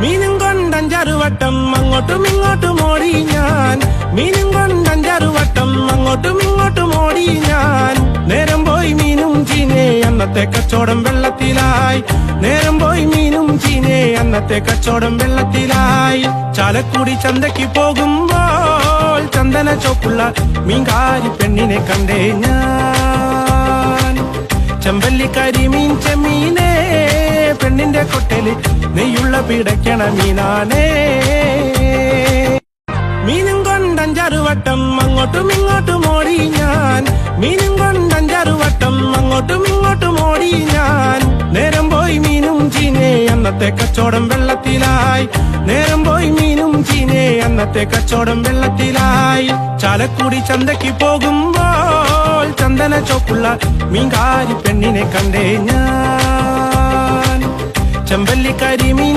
മീനും കൊണ്ടഞ്ചാറുവട്ടം അങ്ങോട്ടും ഇങ്ങോട്ടും ഓടി ഞാൻ. മീനും കൊണ്ടഞ്ചാറുവട്ടം അങ്ങോട്ടും ഇങ്ങോട്ടും ഓടി ഞാൻ. നേരം പോയി മീനും ചീനെ അന്നത്തെ കച്ചോടം വെള്ളത്തിലായി. നേരം പോയി മീനും ചീനെ അന്നത്തെ കച്ചോടം വെള്ളത്തിലായി. ചാലക്കുടി ചന്തയ്ക്ക് പോകുമ്പോൾ ചന്ദന ചോപ്പുള്ള മീൻകാരി പെണ്ണിനെ കണ്ടേ ഞാൻ. ചെമ്പല്ലിക്കാരി മീൻ ചെമ്മീനെ നെയ്യുള്ള പിടയ്ക്കണ മീനാണേ. മീനും കൊണ്ടഞ്ചാറ് വട്ടം അങ്ങോട്ടും ഇങ്ങോട്ടും ഓടി ഞാൻ. മീനും കൊണ്ടഞ്ചാറ് വട്ടം അങ്ങോട്ടും ഇങ്ങോട്ടും ഓടി ഞാൻ. നേരം പോയി മീനും ചീനെ അന്നത്തെ കച്ചോടം വെള്ളത്തിലായി. നേരം പോയി മീനും ചീനെ അന്നത്തെ കച്ചോടം വെള്ളത്തിലായി. ചാലക്കുടി ചന്തയ്ക്ക് പോകുമ്പോൾ ചന്ദന ചോപ്പുള്ള മീൻകാരി പെണ്ണിനെ കണ്ടേ ഞാൻ. ചെമ്പല്ലിക്കാരി കരിമീൻ